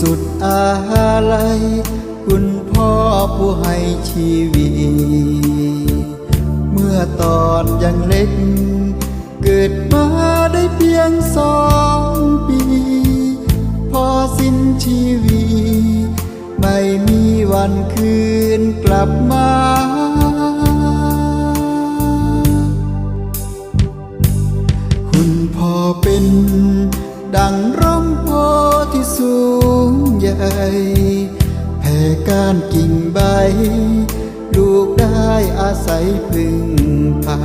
สุดอาลัยคุณพ่อผู้ให้ชีวิต เมื่อตอนยังเล็ก เกิดมาได้เพียงสองปี พอสิ้นชีวิต ไม่มีวันคืนกลับมาคุณพ่อเป็น ศัยพึ่งพา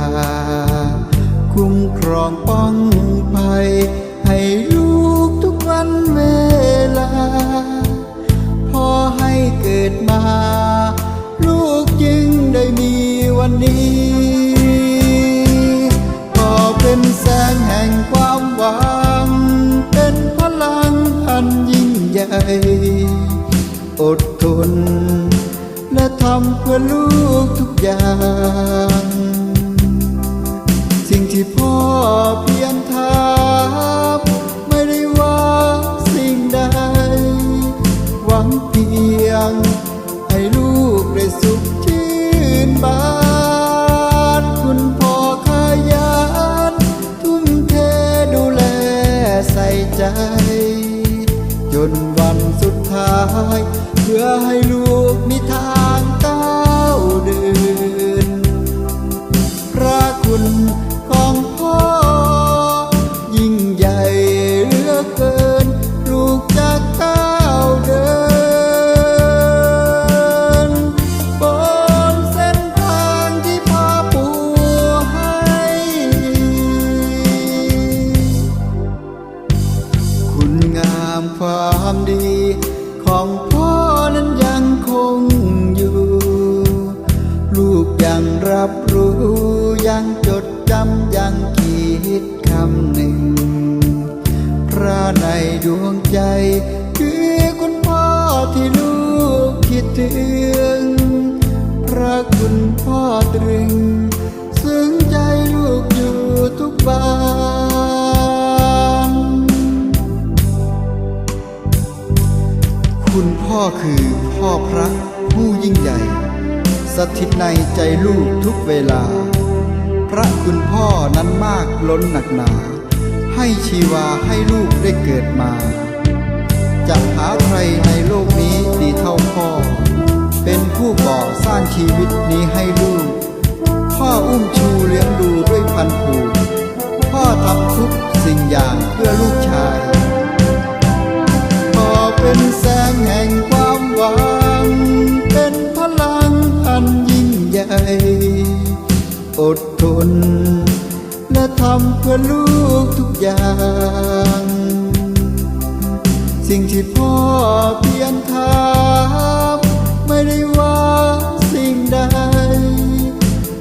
คุ้มครองป้องภัย ให้ลูกทุกวันเวลา พอให้เกิดมา ลูกจึงได้มีวันนี้ ใจจนวันสุดท้าย เพื่อให้ลูกมีทางก้าามความดี ของพ่อนั้นยังคงอยู่ ลูกยังรับรู้ ยังจดจำยังคิดคำหนึ่ง พระในดวงใจ คือคุณพ่อที่ลูกคิดถึง พระคุณพ่อตรึง ซึ้งใจลูกอยู่ทุกบาน คุณพ่อคือพ่อพระผู้ยิ่งใหญ่ สถิตในใจลูกทุกเวลา พระคุณพ่อนั้นมากล้นหนักหนา ให้ชีวาให้ลูกได้เกิดมา จะหาใครในโลกนี้ดีเท่าพ่อ เป็นผู้ก่อสร้างชีวิตนี้ให้ลูก พ่ออุ้มชูเลี้ยงดูด้วยพันผูกพ่อทำทุกสิ่งอย่างเพื่อลูกชายพ่อเป็นแส น และทำเพื่อลูกทุกอย่าง สิ่งที่พ่อเพียรทำไม่ได้ว่าสิ่งใด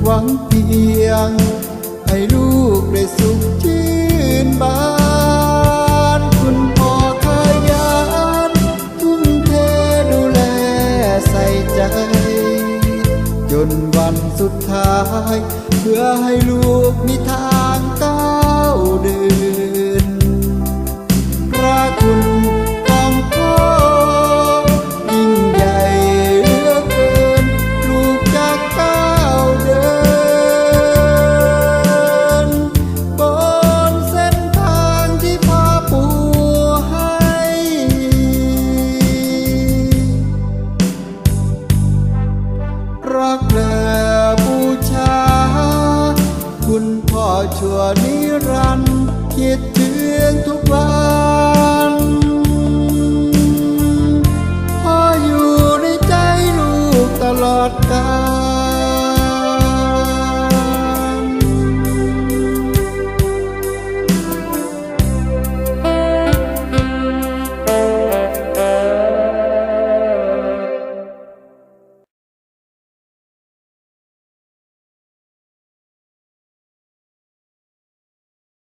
หวังเพียง ให้ลูกได้สุขชื่นบานคุณพ่อขยันทุ่มเทดูแลใส่ใจ จนวันสุดท้าย ให้ลูกมีทาง รันคิดถึงทุกวันพออยู่ในใจลูกตลอดกาล